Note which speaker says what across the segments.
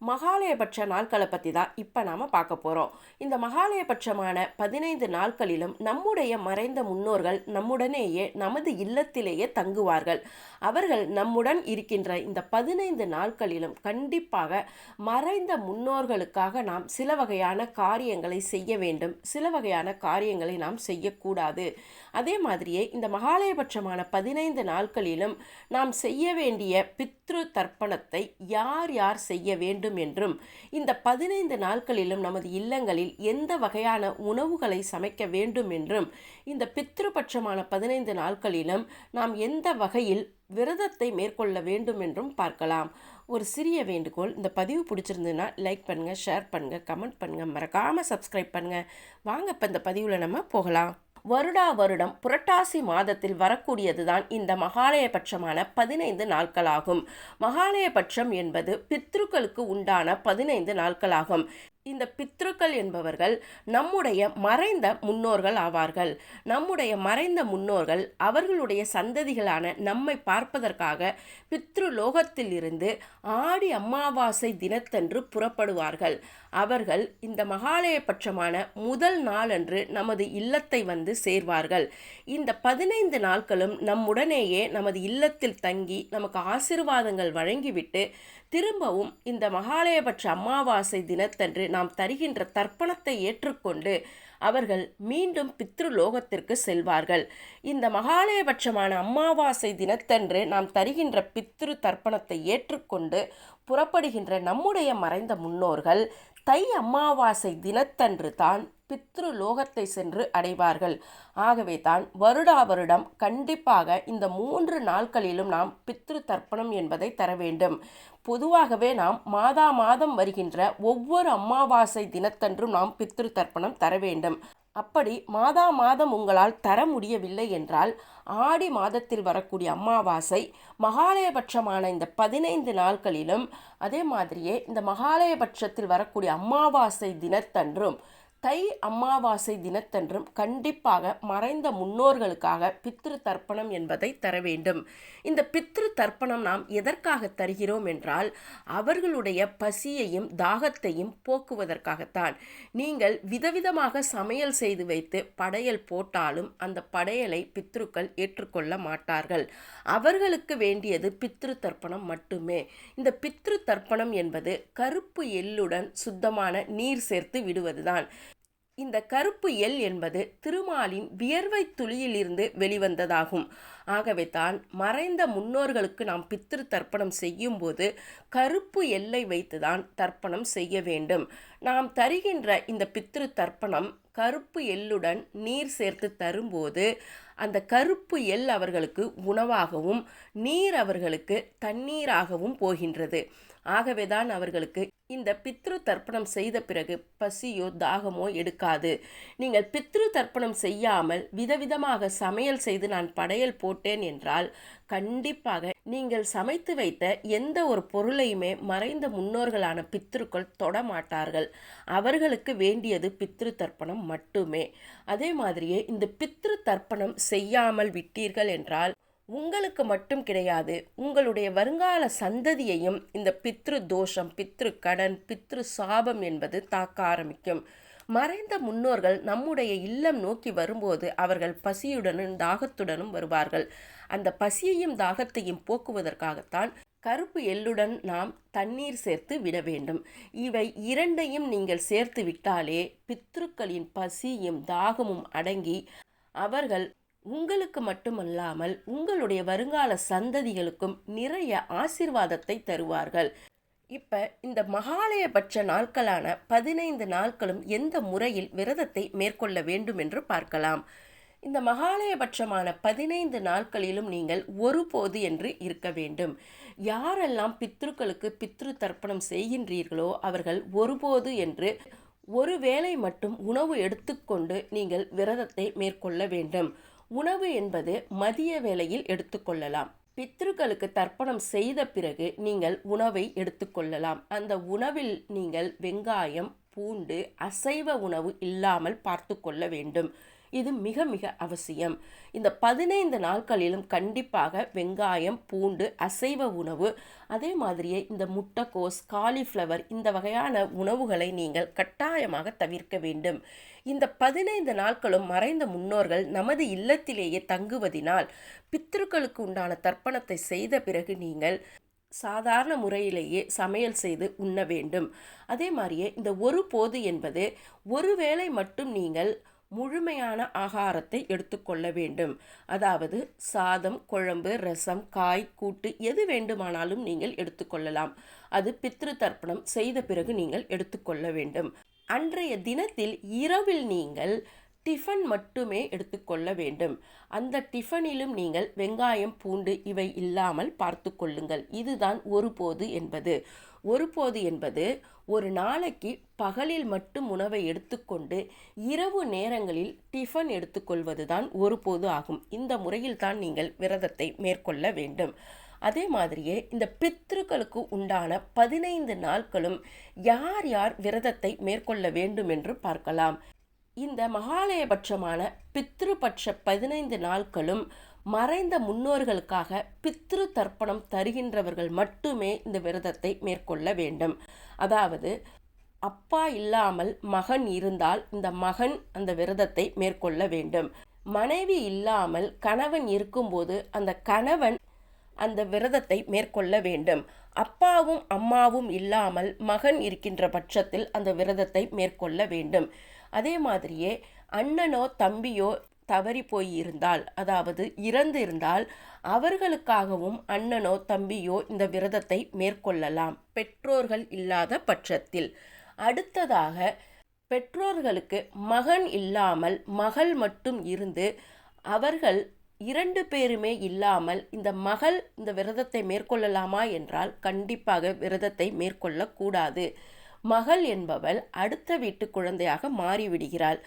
Speaker 1: மகாலயபட்ச நாட்களை பற்றி தான் இப்போ நாம் பார்க்க போகிறோம் இந்த மகாலயபட்சமான பதினைந்து நாட்களிலும் நம்முடைய மறைந்த முன்னோர்கள் நம்முடனேயே நமது இல்லத்திலேயே தங்குவார்கள். அவர்கள் நம்முடன் இருக்கின்ற இந்த பதினைந்து நாட்களிலும் கண்டிப்பாக மறைந்த முன்னோர்களுக்காக நாம் சில வகையான காரியங்களை செய்ய வேண்டும். சில வகையான காரியங்களை நாம் செய்யக்கூடாது. அதே மாதிரியே இந்த மகாலயபட்சமான பதினைந்து நாட்களிலும் நாம் செய்ய வேண்டிய பித்ரு தர்ப்பணத்தை யார் யார் செய்ய வேண்டும் என்றும் இந்த பதினைந்து நாட்களிலும் நமது இல்லங்களில் எந்த வகையான உணவுகளை சமைக்க வேண்டும் என்றும் இந்த பித்ருபட்சமான பதினைந்து நாட்களிலும் நாம் எந்த வகையில் விரதத்தை மேற்கொள்ள வேண்டும் என்றும் பார்க்கலாம். ஒரு சிறிய வேண்டுகோள் இந்த பதிவு பிடிச்சிருந்ததுன்னா லைக் பண்ணுங்கள் ஷேர் பண்ணுங்கள் கமெண்ட் பண்ணுங்கள் மறக்காமல் சப்ஸ்கிரைப் பண்ணுங்கள் வாங்க இப்போ இந்த பதிவில் நம்ம போகலாம். வருடா வருடம் புரட்டாசி மாதத்தில் வரக்கூடியதுதான் இந்த மகாலயபட்சமான பதினைந்து நாட்களாகும். மகாலயபட்சம் என்பது பித்ருக்களுக்கு உண்டான பதினைந்து நாட்களாகும். இந்த பித்ருக்கள் என்பவர்கள் நம்முடைய மறைந்த முன்னோர்கள் ஆவார்கள். நம்முடைய மறைந்த முன்னோர்கள் அவர்களுடைய சந்ததிகளான நம்மை பார்ப்பதற்காக பித்ரு லோகத்தில் இருந்து ஆடி அமாவாசை தினத்தன்று புறப்படுவார்கள். அவர்கள் இந்த மகாலயபட்சமான முதல் நாளன்று நமது இல்லத்தை வந்து சேர்வார்கள். இந்த பதினைந்து நாட்களும் நம்முடனேயே நமது இல்லத்தில் தங்கி நமக்கு ஆசிர்வாதங்கள் வழங்கிவிட்டு திரும்பவும் இந்த மகாலயபட்ச அமாவாசை தினத்தன்று நாம் தருகின்ற தர்ப்பணத்தை ஏற்றுக்கொண்டு அவர்கள் மீண்டும் பித்ருலோகத்திற்கு செல்வார்கள். இந்த மகாலயபட்சமான அமாவாசை தினத்தன்று நாம் தருகின்ற பித்ரு தர்ப்பணத்தை ஏற்றுக்கொண்டு புறப்படுகின்ற நம்முடைய மறைந்த முன்னோர்கள் தை அமாவாசை தினத்தன்று தான் பித்ரு லோகத்தை சென்று அடைவார்கள். ஆகவே தான் வருடா வருடம் கண்டிப்பாக இந்த மூன்று நாட்களிலும் நாம் பித்ரு தர்ப்பணம் என்பதை தர வேண்டும். பொதுவாகவே நாம் மாதா மாதம் வருகின்ற ஒவ்வொரு அமாவாசை தினத்தன்றும் நாம் பித்ரு தர்ப்பணம் தர வேண்டும். அப்படி மாதா மாதம் உங்களால் தர முடியவில்லை என்றால் ஆடி மாதத்தில் வரக்கூடிய அமாவாசை மகாலயபட்சமான இந்த பதினைந்து நாட்களிலும் அதே மாதிரியே இந்த மகாலயபட்சத்தில் வரக்கூடிய அமாவாசை தினத்தன்றும் தை அமாவாசை தினத்தன்றும் கண்டிப்பாக மறைந்த முன்னோர்களுக்காக பித்ரு தர்ப்பணம் என்பதை தர வேண்டும். இந்த பித்ரு தர்ப்பணம் நாம் எதற்காக தருகிறோம் என்றால் அவர்களுடைய பசியையும் தாகத்தையும் போக்குவதற்காகத்தான். நீங்கள் விதவிதமாக சமையல் செய்து வைத்து படையல் போட்டாலும் அந்த படையலை பித்ருக்கள் ஏற்றுக்கொள்ள மாட்டார்கள். அவர்களுக்கு வேண்டியது பித்ரு தர்ப்பணம் மட்டுமே. இந்த பித்ரு தர்ப்பணம் என்பது கருப்பு எள்ளுடன் சுத்தமான நீர் சேர்த்து விடுவதுதான். இந்த கருப்பு எல் என்பது திருமாலின் வியர்வை துளியிலிருந்து வெளிவந்ததாகும். ஆகவே தான் மறைந்த முன்னோர்களுக்கு நாம் பித்திரு தர்ப்பணம் செய்யும்போது கருப்பு எல்லை வைத்துதான் தர்ப்பணம் செய்ய வேண்டும். நாம் தருகின்ற இந்த பித்திரு தர்ப்பணம் கருப்பு எள்ளுடன் நீர் சேர்த்து தரும்போது அந்த கருப்பு எல் அவர்களுக்கு உணவாகவும் நீர் அவர்களுக்கு தண்ணீராகவும் போகின்றது. ஆகவேதான் அவர்களுக்கு இந்த பித்ரு தர்ப்பணம் செய்த பிறகு பசியோ தாகமோ எடுக்காது. நீங்கள் பித்ரு தர்ப்பணம் செய்யாமல் விதவிதமாக சமையல் செய்து நான் படையல் போட்டேன் என்றால் கண்டிப்பாக நீங்கள் சமைத்து வைத்த எந்த ஒரு பொருளையுமே மறைந்த முன்னோர்களான பித்ருக்கள் தொடமாட்டார்கள் அவர்களுக்கு வேண்டியது பித்ரு தர்ப்பணம் மட்டுமே. அதே மாதிரியே இந்த பித்ரு தர்ப்பணம் செய்யாமல் விட்டீர்கள் என்றால் உங்களுக்கு மட்டும் கிடையாது. உங்களுடைய வருங்கால சந்ததியையும் இந்த பித்ரு தோஷம் பித்ரு கடன் பித்ரு சாபம் என்பது தாக்க ஆரம்பிக்கும். மறைந்த முன்னோர்கள் நம்முடைய இல்லம் நோக்கி வரும்போது அவர்கள் பசியுடனும் தாகத்துடனும் வருவார்கள். அந்த பசியையும் தாகத்தையும் போக்குவதற்காகத்தான் கருப்பு எள்ளுடன் நாம் தண்ணீர் சேர்த்து விட வேண்டும். இவை இரண்டையும் நீங்கள் சேர்த்து விட்டாலே பித்ருக்களின் பசியும் தாகமும் அடங்கி அவர்கள் உங்களுக்கு மட்டுமல்லாமல் உங்களுடைய வருங்கால சந்ததிகளுக்கும் நிறைய ஆசிர்வாதத்தை தருவார்கள். இப்போ இந்த மகாலயபட்ச நாட்களான பதினைந்து நாட்களும் எந்த முறையில் விரதத்தை மேற்கொள்ள வேண்டும் என்று பார்க்கலாம். இந்த மகாலயபட்சமான பதினைந்து நாட்களிலும் நீங்கள் ஒருபோது என்று இருக்க வேண்டும். யாரெல்லாம் பித்ருக்களுக்கு பித்ரு தர்ப்பணம் செய்கின்றீர்களோ அவர்கள் ஒருபோது என்று ஒரு வேளை மட்டும் உணவு எடுத்துக்கொண்டு நீங்கள் விரதத்தை மேற்கொள்ள வேண்டும். உணவு என்பது மதிய வேளையில் எடுத்துக்கொள்ளலாம். பித்ருக்களுக்கு தர்ப்பணம் செய்த பிறகு நீங்கள் உணவை எடுத்துக்கொள்ளலாம். அந்த உணவில் நீங்கள் வெங்காயம் பூண்டு அசைவ உணவு இல்லாமல் பார்த்து கொள்ள வேண்டும். இது மிக மிக அவசியம். இந்த பதினைந்து நாட்களிலும் கண்டிப்பாக வெங்காயம் பூண்டு அசைவ உணவு அதே மாதிரியே இந்த முட்டைக்கோஸ் காலிஃப்ளவர் இந்த வகையான உணவுகளை நீங்கள் கட்டாயமாக தவிர்க்க வேண்டும். இந்த பதினைந்து நாட்களும் மறைந்த முன்னோர்கள் நமது இல்லத்திலேயே தங்குவதினால் பித்திருக்களுக்கு உண்டான தர்ப்பணத்தை செய்த பிறகு நீங்கள் சாதாரண முறையிலேயே சமையல் செய்து உண்ண வேண்டும். அதே மாதிரியே இந்த ஒரு போது என்பது ஒருவேளை மட்டும் நீங்கள் முழுமையான ஆகாரத்தை எடுத்துக்கொள்ள வேண்டும். அதாவது சாதம் குழம்பு ரசம் காய் கூட்டு எது வேண்டுமானாலும் நீங்கள் எடுத்துக்கொள்ளலாம் அது பித்ரு தர்ப்பணம் செய்த பிறகு நீங்கள் எடுத்துக்கொள்ள வேண்டும். அன்றைய தினத்தில் இரவில் நீங்கள் டிஃபன் மட்டுமே எடுத்துக்கொள்ள வேண்டும். அந்த டிஃபனிலும் நீங்கள் வெங்காயம் பூண்டு இவை இல்லாமல் பார்த்து கொள்ளுங்கள். இதுதான் ஒருபோது என்பது. ஒருபோது என்பது ஒரு நாளைக்கு பகலில் மட்டும் உணவை எடுத்துக்கொண்டு இரவு நேரங்களில் டிஃபன் எடுத்துக்கொள்வது தான் ஒருபோது ஆகும். இந்த முறையில் தான் நீங்கள் விரதத்தை மேற்கொள்ள வேண்டும். அதே மாதிரியே இந்த பித்ருக்களுக்கு உண்டான பதினைந்து நாட்களும் யார் யார் விரதத்தை மேற்கொள்ள வேண்டும் என்று பார்க்கலாம். இந்த மகாலயபட்சமான பித்ருபட்ச பதினைந்து நாட்களும் மறைந்த முன்னோர்களுக்காக பித்ரு தர்ப்பணம் தருகின்றவர்கள் மட்டுமே இந்த விரதத்தை மேற்கொள்ள வேண்டும். அதாவது அப்பா இல்லாமல் மகன் இருந்தால் இந்த மகன் அந்த விரதத்தை மேற்கொள்ள வேண்டும். மனைவி இல்லாமல் கணவன் இருக்கும்போது அந்த கணவன் அந்த விரதத்தை மேற்கொள்ள வேண்டும். அப்பாவும் அம்மாவும் இல்லாமல் மகன் இருக்கின்ற பட்சத்தில் அந்த விரதத்தை மேற்கொள்ள வேண்டும். அதே மாதிரியே அண்ணனோ தம்பியோ தவறி போயிருந்தால் அதாவது இறந்து இருந்தால் அவர்களுக்காகவும் அண்ணனோ தம்பியோ இந்த விரதத்தை மேற்கொள்ளலாம். பெற்றோர்கள் இல்லாத பட்சத்தில். அடுத்ததாக பெற்றோர்களுக்கு மகன் இல்லாமல் மகள் மட்டும் இருந்து அவர்கள் இரண்டு பேருமே இல்லாமல் இந்த மகள் இந்த விரதத்தை மேற்கொள்ளலாமா என்றால் கண்டிப்பாக விரதத்தை மேற்கொள்ளக்கூடாது. மகள் என்பவள் அடுத்த வீட்டு குழந்தையாக மாறிவிடுகிறாள்.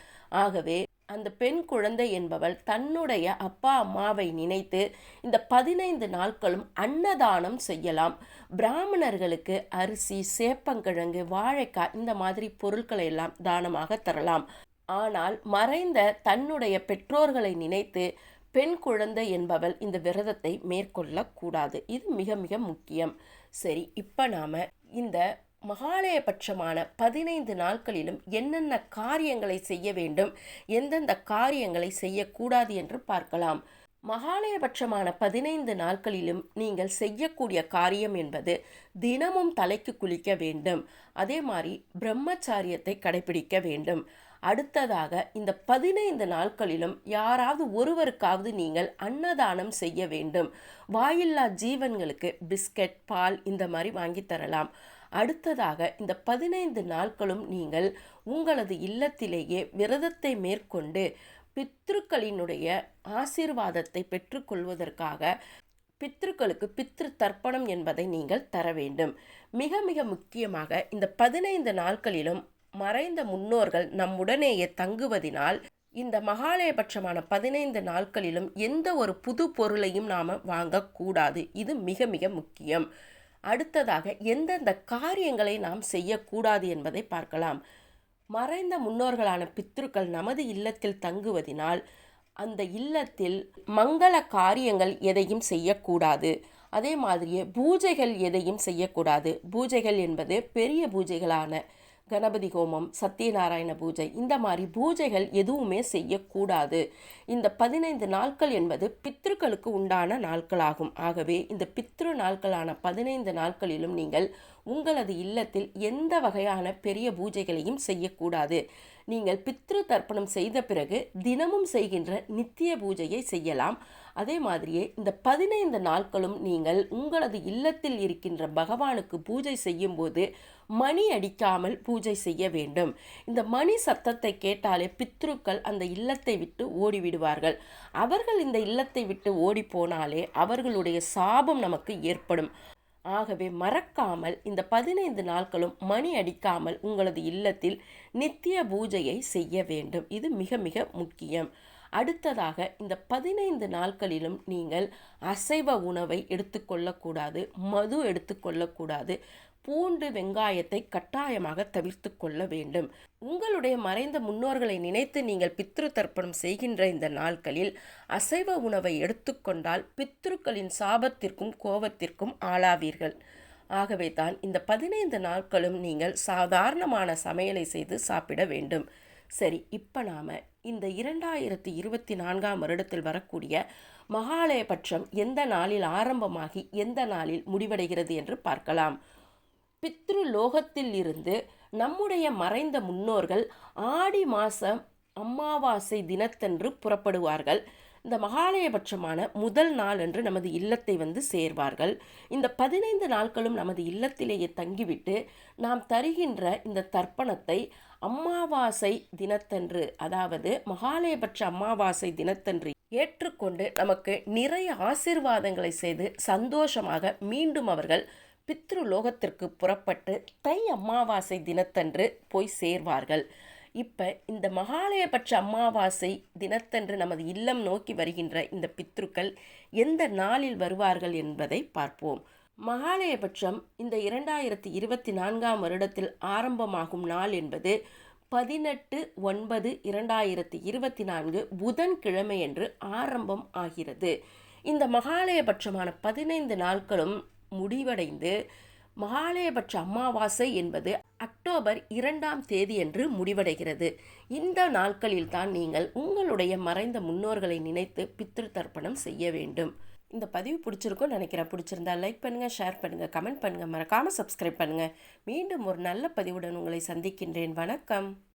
Speaker 1: ஆகவே அந்த பெண் குழந்தை என்பவள் தன்னுடைய அப்பா அம்மாவை நினைத்து இந்த பதினைந்து நாட்களும் அன்னதானம் செய்யலாம். பிராமணர்களுக்கு அரிசி சேப்பங்கிழங்கு வாழைக்காய் இந்த மாதிரி பொருட்களை எல்லாம் தானமாக தரலாம். ஆனால் மறைந்த தன்னுடைய பெற்றோர்களை நினைத்து பெண் குழந்தை என்பவள் இந்த விரதத்தை மேற்கொள்ளக்கூடாது. இது மிக மிக முக்கியம். சரி இப்போ நாம் இந்த மகாலயபட்சமான பதினைந்து நாட்களிலும் என்னென்ன காரியங்களை செய்ய வேண்டும் எந்தெந்த காரியங்களை செய்யக்கூடாது என்று பார்க்கலாம். மகாலயபட்சமான பதினைந்து நாட்களிலும் நீங்கள் செய்யக்கூடிய காரியம் என்பது தினமும் தலைக்கு குளிக்க வேண்டும். அதே மாதிரி பிரம்மச்சாரியத்தை கடைபிடிக்க வேண்டும். அடுத்ததாக இந்த பதினைந்து நாட்களிலும் யாராவது ஒருவருக்காவது நீங்கள் அன்னதானம் செய்ய வேண்டும். வாயில்லா ஜீவன்களுக்கு பிஸ்கட் பால் இந்த மாதிரி வாங்கி தரலாம். அடுத்ததாக இந்த பதினைந்து நாட்களும் நீங்கள் உங்களது இல்லத்திலேயே விரதத்தை மேற்கொண்டு பித்ருக்களினுடைய ஆசீர்வாதத்தை பெற்றுக்கொள்வதற்காக பித்ருக்களுக்கு பித்ரு தர்ப்பணம் என்பதை நீங்கள் தர வேண்டும். மிக மிக முக்கியமாக இந்த பதினைந்து நாட்களிலும் மறைந்த முன்னோர்கள் நம்முடனேயே தங்குவதினால் இந்த மகாலயபட்சமான பதினைந்து நாட்களிலும் எந்த ஒரு புது பொருளையும் நாம் வாங்கக்கூடாது. இது மிக மிக முக்கியம். அடுத்ததாக எந்தெந்த காரியங்களை நாம் செய்யக்கூடாது என்பதை பார்க்கலாம். மறைந்த முன்னோர்களான பித்ருக்கள் நமது இல்லத்தில் தங்குவதினால் அந்த இல்லத்தில் மங்கள காரியங்கள் எதையும் செய்யக்கூடாது. அதே மாதிரியே பூஜைகள் எதையும் செய்யக்கூடாது. பூஜைகள் என்பது பெரிய பூஜைகளான கணபதி ஹோமம் சத்யநாராயண பூஜை இந்த மாதிரி பூஜைகள் எதுவுமே செய்யக்கூடாது. இந்த பதினைந்து நாட்கள் என்பது பித்ருக்களுக்கு உண்டான நாட்களாகும். ஆகவே இந்த பித்ரு நாட்களான பதினைந்து நாட்களிலும் நீங்கள் உங்களது இல்லத்தில் எந்த வகையான பெரிய பூஜைகளையும் செய்யக்கூடாது. நீங்கள் பித்ரு தர்ப்பணம் செய்த பிறகு தினமும் செய்கின்ற நித்திய பூஜையை செய்யலாம். அதே மாதிரியே இந்த பதினைந்து நாட்களும் நீங்கள் உங்களது இல்லத்தில் இருக்கின்ற பகவானுக்கு பூஜை செய்யும்போது மணி அடிக்காமல் பூஜை செய்ய வேண்டும். இந்த மணி சத்தத்தை கேட்டாலே பித்ருக்கள் அந்த இல்லத்தை விட்டு ஓடிவிடுவார்கள். அவர்கள் இந்த இல்லத்தை விட்டு ஓடி போனாலே அவர்களுடைய சாபம் நமக்கு ஏற்படும். ஆகவே மறக்காமல் இந்த பதினைந்து நாட்களும் மணி அடிக்காமல் உங்களது இல்லத்தில் நித்திய பூஜையை செய்ய வேண்டும். இது மிக மிக முக்கியம். அடுத்ததாக இந்த பதினைந்து நாட்களிலும் நீங்கள் அசைவ உணவை எடுத்துக்கொள்ளக்கூடாது மது எடுத்துக்கொள்ளக்கூடாது. பூண்டு வெங்காயத்தை கட்டாயமாக தவிர்த்து கொள்ள வேண்டும். உங்களுடைய மறைந்த முன்னோர்களை நினைத்து நீங்கள் பித்ரு தர்ப்பணம் செய்கின்ற இந்த நாட்களில் அசைவ உணவை எடுத்துக்கொண்டால் பித்ருக்களின் சாபத்திற்கும் கோபத்திற்கும் ஆளாவீர்கள். ஆகவே தான் இந்த பதினைந்து நாட்களும் நீங்கள் சாதாரணமான சமையலை செய்து சாப்பிட வேண்டும். சரி இப்போ நாம் இந்த இரண்டாயிரத்தி இருபத்தி நான்காம் வருடத்தில் வரக்கூடிய மகாலயபட்சம் எந்த நாளில் ஆரம்பமாகி எந்த நாளில் முடிவடைகிறது என்று பார்க்கலாம். பித்ரு லோகத்தில் இருந்து நம்முடைய மறைந்த முன்னோர்கள் ஆடி மாதம் அமாவாசை தினத்தன்று புறப்படுவார்கள். இந்த மகாலயபட்சமான முதல் நாள் என்று நமது இல்லத்தை வந்து சேர்வார்கள். இந்த பதினைந்து நாட்களும் நமது இல்லத்திலேயே தங்கிவிட்டு நாம் தருகின்ற இந்த தர்ப்பணத்தை அம்மாவாசை தினத்தன்று அதாவது மகாலயபட்ச அம்மாவாசை தினத்தன்று ஏற்றுக்கொண்டு நமக்கு நிறைய ஆசிர்வாதங்களை செய்து சந்தோஷமாக மீண்டும் அவர்கள் பித்ரு லோகத்திற்கு புறப்பட்டு தை அமாவாசை தினத்தன்று போய் சேர்வார்கள். இப்போ இந்த மகாலயபட்ச அமாவாசை தினத்தன்று நமது இல்லம் நோக்கி வருகின்ற இந்த பித்ருக்கள் எந்த நாளில் வருவார்கள் என்பதை பார்ப்போம். மகாலயபட்சம் இந்த இரண்டாயிரத்தி இருபத்தி நான்காம் வருடத்தில் ஆரம்பமாகும் நாள் என்பது பதினெட்டு ஒன்பது இரண்டாயிரத்தி இருபத்தி நான்கு புதன்கிழமை என்று ஆரம்பம் ஆகிறது. இந்த மகாலயபட்சமான பதினைந்து நாட்களும் முடிவடைந்து மகாலயபட்ச அமாவாசை என்பது அக்டோபர் இரண்டாம் தேதி என்று முடிவடைகிறது. இந்த நாட்களில் தான் நீங்கள் உங்களுடைய மறைந்த முன்னோர்களை நினைத்து பித்ரு தர்ப்பணம் செய்ய வேண்டும். இந்த பதிவு பிடிச்சிருக்கும் நினைக்கிறேன். பிடிச்சிருந்தா லைக் பண்ணுங்கள் ஷேர் பண்ணுங்கள் கமெண்ட் பண்ணுங்கள் மறக்காமல் சப்ஸ்கிரைப் பண்ணுங்கள் மீண்டும் ஒரு நல்ல பதிவுடன் உங்களை சந்திக்கின்றேன். வணக்கம்.